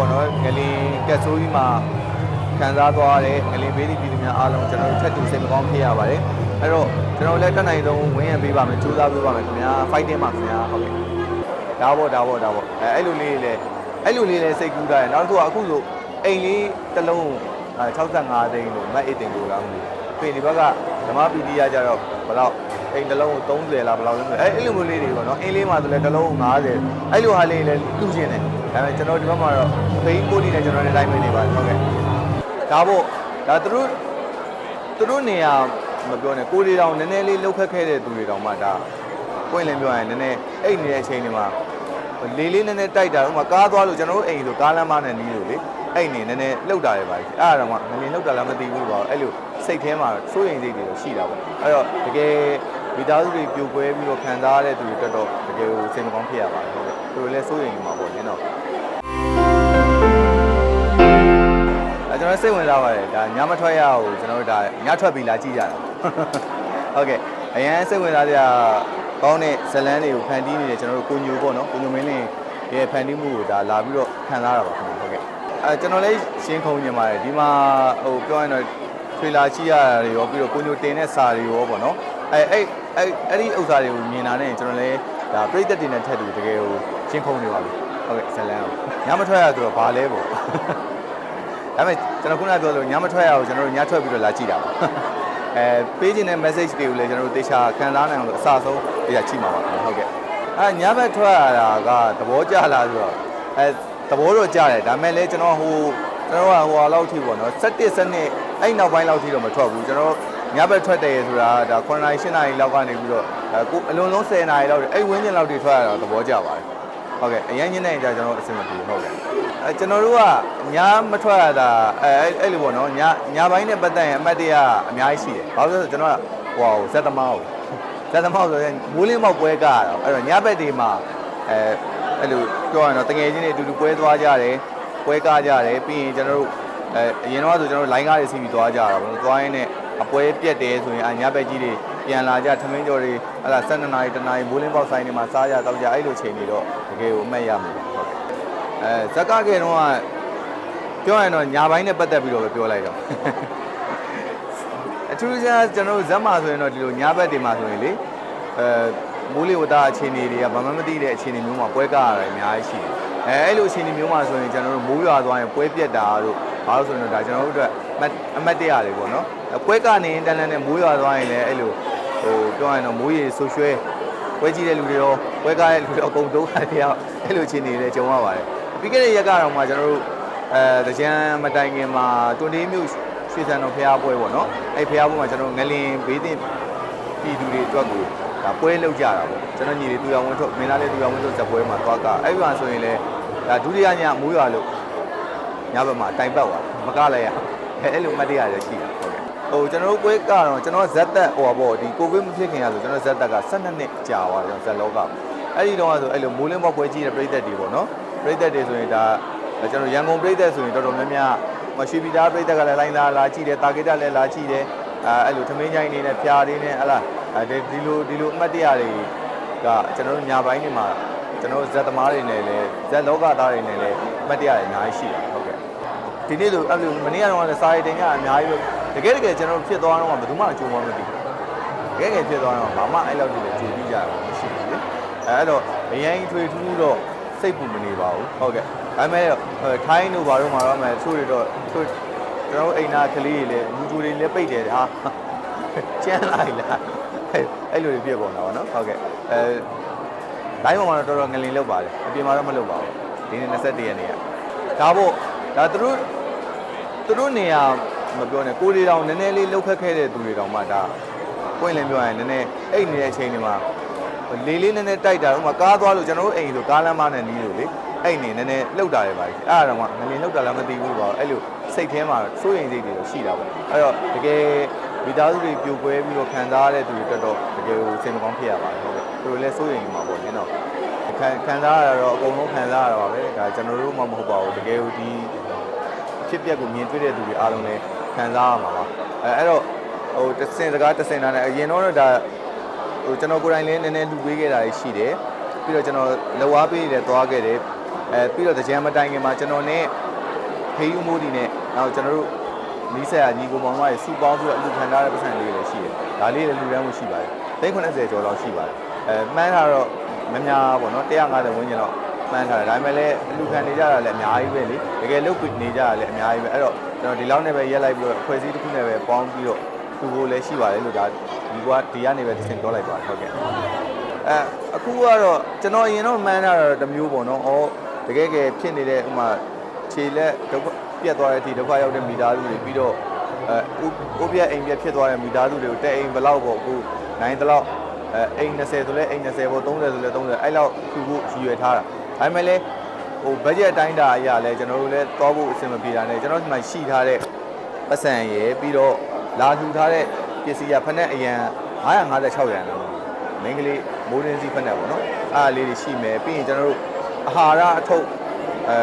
ပေါ့နော်ငလင်ကက်ဆိုးကြီးမှာခံစားသွားတဲ့ငလင်ဘေးဒီပြည်သူများအားလုံးကျွန်တော်တို့ထပ်တူစိတ်မကောင်းဖြစ်ရပါတယ်အဲ့တော့ကျွန်တော်လည်းတက်နိုင်ဆုံးဝင်းရံပေးပါမယ်ကြိုးစားပေးပါမယ်ခင်ဗျာ fighting ပါခင်ဗျာဟုတ်ကဲ့ဒါပေါ့ဒါပေါ့ဒါပေါ့အဲအဲ့လိုလေးလေအဲ့လိုလေးလေစိတ်ကူးတာရယ်နောက်တစ်ခုကအခုဆိုအိမ်လေးတစ်လုံးအဲ65သိန်းလို့မတ်အိတ်တင်လို့လားမသိဘူးပြင်ဒီဘက်ကဓမ္မပီတိရကြတော့ဘယ်တော့အိမ်တစ်လုံးကို30လားဘယ်လောက်လဲမသိဘူးအဲအဲ့လိုမျိုးလေးတွေပေါ့နော်အိမ်လေးမှာဆိုလည်းတစ်လုံး50အဲ့လိုဟာလေးလည်းလူချင်းတယ် ဒါပေမဲ့ကျွန်တော်ဒီဘက်မှာတော့ဖိန်းကိုတီနဲ့ကျွန်တော်နဲ့တိုင်းမနေပါဟုတ်ကဲ့ဒါပေါ့ဒါသူတို့သူတို့နေရာမပြောနဲ့ကိုရီတောင်နည်းနည်းလေးလှုပ်ခက်ခဲတဲ့သူတွေတောင်မှဒါပွင့်လင်းပြောရင်နည်းနည်းအိတ်နေတဲ့အချိန်တွေမှာလေးလေးနည်းနည်းတိုက်တာဥမာကားသွားလို့ကျွန်တော်တို့အိမ်ဆိုကားလမ်းမနဲ့နီးလို့လေအဲ့နေနည်းနည်းလှုပ်တာတွေပါအဲ့ဒါတော့မှငလင်လှုပ်တာလည်းမသိဘူးပေါ့အဲ့လိုစိတ်ထဲမှာစိုးရိမ်စိတ်တွေတော့ရှိတာပေါ့အဲ့တော့တကယ်မိသားစုတွေပြိုကွဲပြီးတော့ခံစားရတဲ့သူတွေတက်တော့တကယ်ကိုစိတ်မကောင်းဖြစ်ရပါတယ်ဟုတ်ကဲ့ သူတို့လည်းစိုးရိမ်နေမှာပေါ့နင်းတော့အဲကျွန်တော်စိတ်ဝင်စားပါတယ်ဒါညမထွက်ရအောင်ကျွန်တော်တို့ဒါညထွက်ပြီးလာကြည့်ကြတာဟုတ်ကဲ့အရန်စိတ်ဝင်စားကြကောင်းတဲ့ဇလန်းတွေကိုဖန်တီးနေတယ်ကျွန်တော်တို့ကိုညိုပေါ့နော်ကိုညိုမင်းလင်းရဲ့ဖန်တီးမှုကိုဒါလာပြီးတော့ခံစားရတာပါခင်ဗျဟုတ်ကဲ့အဲကျွန်တော်လည်းရှင်းခုံနေပါတယ်ဒီမှာဟိုပြောရင်တော့ထွေလာချိရတာတွေရောပြီးတော့ကိုညိုတင်တဲ့စာတွေရောပေါ့နော်အဲအဲ့အဲ့အဲ့ဒီဥစ္စာတွေကိုမြင်တာနဲ့ကျွန်တော်လည်းဒါပြိသက်တင်တဲ့ထက်တူတကယ်ကို ရှင်းခုံနေပါပြီဟုတ်ကဲ့ဇလန်းကိုညမထွက်ရဆိုတော့ဘာလဲပေါ့ဒါပေမဲ့ကျွန်တော်ခုနကပြောလို့ညမထွက်ရအောင်ကျွန်တော်တို့ညထွက်ပြီးတော့လာကြည့်တာပါအဲပေးခြင်းတဲ့ message တွေကိုလည်းကျွန်တော်တို့တေချာခံစားနိုင်အောင်လို့အစဆုံးတေချာကြည့်မှာပါဟုတ်ကဲ့အဲညဘက်ထွက်ရတာကသဘောကျလားဆိုတော့အဲသဘောတော့ကျတယ်ဒါပေမဲ့လည်းကျွန်တော်ဟိုကျွန်တော်ကဟိုဟာလောက်ထိပေါ့နော်17စနစ်အဲ့နောက်ပိုင်းလောက်ထိတော့မထွက်ဘူးကျွန်တော်ညဘက်ထွက်တယ်ဆိုတာဒါ9နာရီ10နာရီလောက်ကနေပြီးတော့အဲကိုအလွန်ဆုံး10နာရီလောက်အဲ့ဝင်းကျင်လောက်ထိထွက်ရတာသဘောကျပါတယ် ဟုတ်ကဲ့အရင်ညနေကြကျွန်တော်အဆင်မပြေဘူးဟုတ်ကဲ့အဲကျွန်တော်တို့ကညမထွက်ရတာအဲအဲ့အဲ့လိုပေါ့နော်ညညပိုင်းနဲ့ပတ်သက်ရင်အမတ်တရအများကြီးရှိတယ်ဘာလို့လဲဆိုတော့ကျွန်တော်ကဟိုဇက်သမားကိုဇက်သမားဆိုရင်မိုးလင်းမောက်ပွဲကားတော့အဲ့တော့ညဘက်တွေမှာအဲအဲ့လိုပြောရရင်တော့တငယ်ချင်းတွေအတူတူပွဲသွားကြတယ်ပွဲကားကြတယ်ပြီးရင်ကျွန်တော်တို့အဲအရင်တော့ဆိုကျွန်တော်တို့လိုင်းကားတွေစီးပြီးသွားကြတာပေါ့နော်သွားရင်းနဲ့အပွဲပြက်တယ်ဆိုရင်အညဘက်ကြီးတွေပြန်လာကြထမင်းကြော်တွေဟလာ12နာရီတနာရီမိုးလင်းပေါက်ဆိုင်တွေမှာစားကြတောက်ကြအဲ့လိုချိန်တွေတော့တကယ်ကိုအမှတ်ရမှာပါဟုတ်ကဲ့အဲဇက်ကကေတော့ကပြောရရင်တော့ညာပိုင်းနဲ့ပတ်သက်ပြီးတော့ပဲပြောလိုက်တော့အထူးခြားကျွန်တော်တို့ဇက်မှာဆိုရင်တော့ဒီလိုညာဘက်တွေမှာဆိုရင်လေအဲမိုးလေဝသအခြေအနေတွေကဘာမှမသိတဲ့အခြေအနေမျိုးမှာပွဲကားရတယ်အများကြီးရှိတယ်အဲအဲ့လိုအခြေအနေမျိုးမှာဆိုရင်ကျွန်တော်တို့မိုးရွာသွားရင်ပွဲပြက်တာတို့ဘာလို့ဆိုရင်တော့ဒါကျွန်တော်တို့အတွက်အမှတ်အမှတ်တရတွေပေါ့နော်ပွဲကနေတန်းတန်းနဲ့မိုးရွာသွားရင်လည်းအဲ့လို ဟိုပြောရရင်တော့မိုးရေဆူရွှဲပွဲကြည့်တဲ့လူတွေရောပွဲကားတဲ့လူတွေရောအကုန်ဒုက္ခတွေရောက်အဲ့လိုအခြေအနေတွေကြုံရပါတယ်ပြီးခဲ့တဲ့ရက်ကတော့မှကျွန်တော်တို့အဲကြံမတိုင်ခင်မှာတွန်တေးမြို့ရွှေစံတော်ဖျားပွဲပေါ့နော်အဲ့ဖျားပွဲမှာကျွန်တော်ငလင်ဘေးတင်ပြည်သူတွေအတွက်ကိုဒါပွဲလောက်ကြတာပေါ့ကျွန်တော်ညီတွေတူရောင်ဝင်းထုတ်မင်းသားလေးတူရောင်ဝင်းထုတ်ဇက်ပွဲမှာသွားကအဲ့ဒီမှာဆိုရင်လည်းဒါဒုတိယညမိုးရွာလို့ညဘက်မှာတိုင်ပတ်သွားမကလည်းရအဲ့အဲ့လိုမှတ်တရရရှိတာ ဟုတ်ကဲ့ဟိုကျွန်တော်တို့ပွဲကတော့ကျွန်တော်ဇက်သက်ဟိုပါပေါ့ဒီကိုဗစ်မဖြစ်ခင်ရဆိုကျွန်တော်ဇက်သက်က12နှစ်ကြာသွားတယ်ဇက်လောကအဲ့ဒီတော့ဆိုအဲ့လိုမိုးလင်းပေါက်ပွဲကြီးတဲ့ပြိသက်တွေပေါ့နော်ပြိသက်တွေဆိုရင်ဒါကျွန်တော်ရန်ကုန်ပြိသက်ဆိုရင်တော်တော်များများမရှိပီတာပြိသက်ကလည်းလိုင်းသားလာကြည့်တယ်တာဂက်တက်လည်းလာကြည့်တယ်အဲအဲ့လိုသမင်းချိုင်းနေနဲ့ဖျားလေးနဲ့ဟလာအဲဒီလိုဒီလိုအမှတ်တရတွေကကျွန်တော်တို့ညာပိုင်းတွေမှာကျွန်တော်ဇက်သမားတွေနဲ့လည်းဇက်လောကသားတွေနဲ့လည်းအမှတ်တရတွေအများကြီးရှိတာဟုတ်ကဲ့ဒီနေ့လိုအဲ့လိုမနေ့ကတော့လည်းစာရေးတင်ကအများကြီးပဲ တကယ်တကယ်ကျွန်တော်ဖြစ်သွားတော့မှဘယ်သူမှအကျိုးမမသိဘူးတကယ်တကယ်ဖြစ်သွားတော့ဘာမှအဲ့လောက်ကြီးလည်းကြိုပြီးကြတာမရှိဘူးလေအဲ့တော့အရင်ထွေထူးတော့စိတ်ပူမနေပါဘူးဟုတ်ကဲ့ဒါပေမဲ့ထိုင်းတို့ဘာလို့မှာတော့မယ်သူတွေတော့သူကျွန်တော်အိမ်သားကလေးတွေလည်းလူတူတွေလည်းပိတ်တယ်ဟာကျန်းလိုက်လားအဲ့လိုတွေပြည့်ကုန်တာပါနော်ဟုတ်ကဲ့အဲတိုင်းပေါ်မှာတော့တော်တော်ငလင်လောက်ပါတယ်အပြင်မှာတော့မလောက်ပါဘူးဒီနေ့21ရက်နေ့ကဒါပေါ့ဒါသူတို့သူတို့နေရာ မပြောနဲ့ကိုရီတောင်နည်းနည်းလေးလှုပ်ခက်ခဲတဲ့သူတွေတောင်မှဒါပွင့်လင်းပြောရင်နည်းနည်းအိတ်နေတဲ့အချိန်တွေမှာလေးလေးနည်းနည်းတိုက်တာဥမာကားသွားလို့ကျွန်တော်တို့အိမ်ဆိုကားလမ်းမနဲ့နီးလို့လေအဲ့နေနည်းနည်းလှုပ်တာတွေပါအဲ့ဒါတော့မှငလင်လှုပ်တာလည်းမသိဘူးပေါ့အဲ့လိုစိတ်ထဲမှာစိုးရိမ်စိတ်တွေတော့ရှိတာပေါ့အဲ့တော့တကယ်မိသားစုတွေပြိုကွဲပြီးတော့ခံစားရတဲ့သူတွေတက်တော့တကယ်ကိုစိတ်မကောင်းဖြစ်ရပါတယ်ဟုတ်ကဲ့သူတို့လည်းစိုးရိမ်နေမှာပေါ့နင်းတော့ခံခံစားရတာတော့အကုန်လုံးခံစားရတာပါပဲဒါကျွန်တော်တို့မှမဟုတ်ပါဘူးတကယ်ကိုဒီဖြစ်ပျက်ကိုမြင်တွေ့တဲ့သူတွေအားလုံးလည်း ခံစားရမှာပါအဲအဲ့တော့ဟိုတစင်စကားတစင်သားနဲ့အရင်တော့ဒါဟိုကျွန်တော်ကိုယ်တိုင်လည်းနည်းနည်းလူပေးခဲ့တာရှိတယ်ပြီးတော့ကျွန်တော်လက်ဝါးပေးတယ်သွားခဲ့တယ်အဲပြီးတော့တကြံမတိုင်ခင်မှာကျွန်တော်နဲ့ဖေးယူမိုးဒီနဲ့နောက်ကျွန်တော်တို့နီးစက်အညီကိုမောင်မရဲ့စူပေါင်းပြီးတော့အလူခံထားတဲ့ပတ်စံလေးတွေလည်းရှိတယ်ဒါလေးလည်းလူရမ်းမှုရှိပါတယ်သိန်း90ကျော်လောက်ရှိပါတယ်အဲမှန်းတာတော့မများပေါ့နော်150ဝန်းကျင်လောက် မှန်းထားတယ်ဒါပေမဲ့လည်းအလူခံနေကြတာလည်းအများကြီးပဲလေတကယ်လုတ်နေကြတာလည်းအများကြီးပဲအဲ့တော့ကျွန်တော်ဒီလောက်နဲ့ပဲရက်လိုက်ပြီးတော့အဖွဲ့အစည်းတစ်ခုနဲ့ပဲပေါင်းပြီးတော့သူကိုလည်းရှိပါတယ်လို့ဒါဒီကဒီကနေပဲသင်ပြောလိုက်ပါတယ်ဟုတ်ကဲ့အဲအခုကတော့ကျွန်တော်အရင်တော့မှန်းတာတော့တစ်မျိုးပေါ့နော်။ဩတကယ်ကယ်ဖြစ်နေတဲ့ဥမာခြေလက်ဒုက္ခပြတ်သွားတဲ့အထိဒုက္ခရောက်တဲ့မိသားစုတွေပြီးတော့အဲဥပပြအိမ်ပြတ်ဖြစ်သွားတဲ့မိသားစုတွေကိုတဲ့အိမ်ဘယ်လောက်ပေါ့အခုနိုင်တလောက်အဲအိမ်20ဆိုလဲအိမ်20ပေါ့30ဆိုလဲ30အဲ့လောက်ခုခုရည်ရွယ်ထားတာ။ ဒါပေမဲ့လည်းဟိုဘတ်ဂျက်အတိုင်းတာအရာလဲကျွန်တော်တို့လည်းသွားဖို့အဆင်မပြေတာနဲ့ကျွန်တော်ဒီမှာရှိထားတဲ့ပတ်စံရယ်ပြီးတော့လာထူထားတဲ့ပစ္စည်းကဖက်နဲ့အရန်956ရန်လောက်မင်းကလေးမိုးရင်းစီးဖက်နဲ့ပေါ့နော်အားအလေးတွေရှိမယ်ပြီးရင်ကျွန်တော်တို့အာဟာရအထုပ်အဲ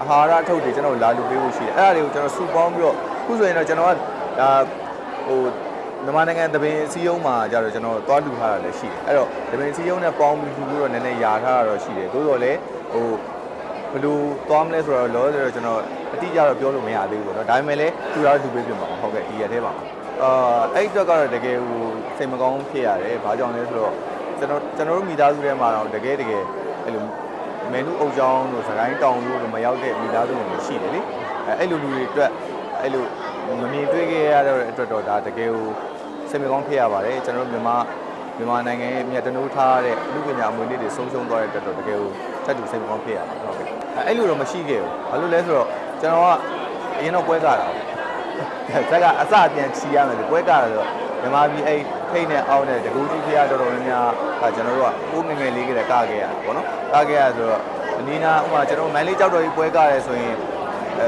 အာဟာရအထုပ်တွေကျွန်တော်တို့လာလူပေးဖို့ရှိတယ်အဲ့ဒါတွေကိုကျွန်တော်စုပေါင်းပြီးတော့ခုဆိုရင်တော့ကျွန်တော်ကဒါဟို မြန်မာနိုင်ငံသဘင်စီးရုံးမှာကြတော့ကျွန်တော်သွားလူထားတာလည်းရှိတယ်အဲ့တော့သဘင်စီးရုံးနဲ့ပေါင်းပြီးလူပြီးတော့နည်းနည်းယာထားတာတော့ရှိတယ်သို့တော်လည်းဟိုဘယ်လိုသွားမလဲဆိုတော့လောဆိုတော့ကျွန်တော်အတိအကျတော့ပြောလို့မရသေးဘူးပေါ့နော်ဒါပေမဲ့လည်းသူရလူပေးပြင်ပါအောင်ဟုတ်ကဲ့ဒီရက်ထဲပါအာအဲ့ဒီအတွက်ကတော့တကယ်ဟိုစိတ်မကောင်းဖြစ်ရတယ်ဘာကြောင့်လဲဆိုတော့ကျွန်တော်ကျွန်တော်တို့မိသားစုထဲမှာတော့တကယ်တကယ်အဲ့လိုမန်နူအုပ်ချောင်းတို့စကိုင်းတောင်တို့မရောက်တဲ့မိသားစုတွေရှိတယ်လေအဲအဲ့လိုလူတွေအတွက်အဲ့လိုမမြင်တွေ့ခဲ့ရတဲ့အတွက်တော့ဒါတကယ်ကို စိတ်မကောင်းဖြစ်ရပါတယ်ကျွန်တော်တို့မြန်မာမြန်မာနိုင်ငံရဲ့မြတ်တနိုးထားတဲ့လူပညာအမွေလေးတွေဆုံးရှုံးသွားတဲ့အတွက်တော့တကယ်ကိုထပ်တူစိတ်မကောင်းဖြစ်ရပါတယ်ဟုတ်ကဲ့အဲအဲ့လိုတော့မရှိခဲ့ဘူးဘာလို့လဲဆိုတော့ကျွန်တော်ကအရင်တော့ပွဲစားတာဇက်ကအစပြန်ချီရမယ်လေပွဲကားတယ်ဆိုတော့မြန်မာပြည်အဲ့ထိတ်နဲ့အောင်းနဲ့တကူကြီးဖျားတော်တော်များများကကျွန်တော်တို့ကကိုးငယ်ငယ်လေးကလေးကားခဲ့ရတယ်ပေါ့နော်ကားခဲ့ရဆိုတော့အနီးနားဥပမာကျွန်တော်မန်လေးကြောက်တော်ကြီးပွဲကားရဲဆိုရင်အဲ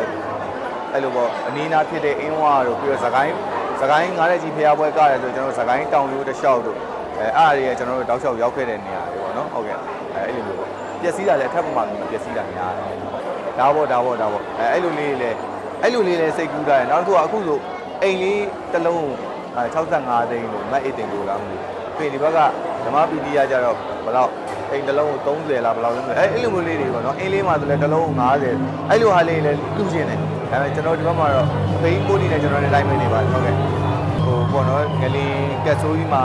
အဲ့လိုပေါ့အနီးနားဖြစ်တဲ့အင်းဝါတို့ပြီးတော့သခိုင်း သခိုင်းငားတဲ့ကြီးဖျားပွဲကားရဲဆိုကျွန်တော်သခိုင်းတောင်လို့တစ်လျှောက်တို့အဲအားရရဲ့ကျွန်တော်တို့တောက်လျှောက်ရောက်ခဲ့တဲ့နေရာတွေပေါ့နော်ဟုတ်ကဲ့အဲအဲ့လိုမျိုးပေါ့ပျက်စီးတာလည်းအထက်ပုံမှာမျိုးပျက်စီးတာများတယ်ဒါပေါ့ဒါပေါ့ဒါပေါ့အဲအဲ့လိုလေးလေအဲ့လိုလေးလေစိတ်ကူးတာရနောက်တစ်ခုကအခုဆိုအိမ်လေးတစ်လုံးအဲ65သိန်းလို့မတ်8သိန်းလို့လားမသိဘူးပြင်ဒီဘက်ကဓမ္မပီတိရကြတော့ဘယ်တော့အိမ်တစ်လုံးကို30လားဘယ်လောက်လဲမသိဘူးအဲအဲ့လိုမျိုးလေးတွေပေါ့နော်အိမ်လေးမှာဆိုလဲတစ်လုံး90အဲ့လိုဟာလေးလည်းလူချင်းတယ် ဒါပေမဲ့ကျွန်တော်ဒီဘက်မှာတော့ဖိန်းကိုလေးနဲ့ကျွန်တော်နဲ့တိုင်းမနေပါဘူးဟုတ်ကဲ့ဟိုပေါ့နော်ငလင်ကက်ဆိုးကြီးမှာ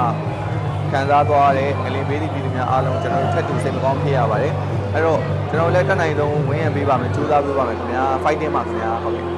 ခံစားသွားတဲ့ငလင်ပေးသည့်ပြည်သူများအားလုံးကျွန်တော်တို့ထပ်တူစိတ်မကောင်းဖြစ်ရပါတယ်အဲ့တော့ကျွန်တော်လည်းတက်နိုင်ဆုံးဝင်းရံပေးပါမယ်ကြိုးစားပေးပါမယ်ခင်ဗျာ fighting ပါခင်ဗျာဟုတ်ကဲ့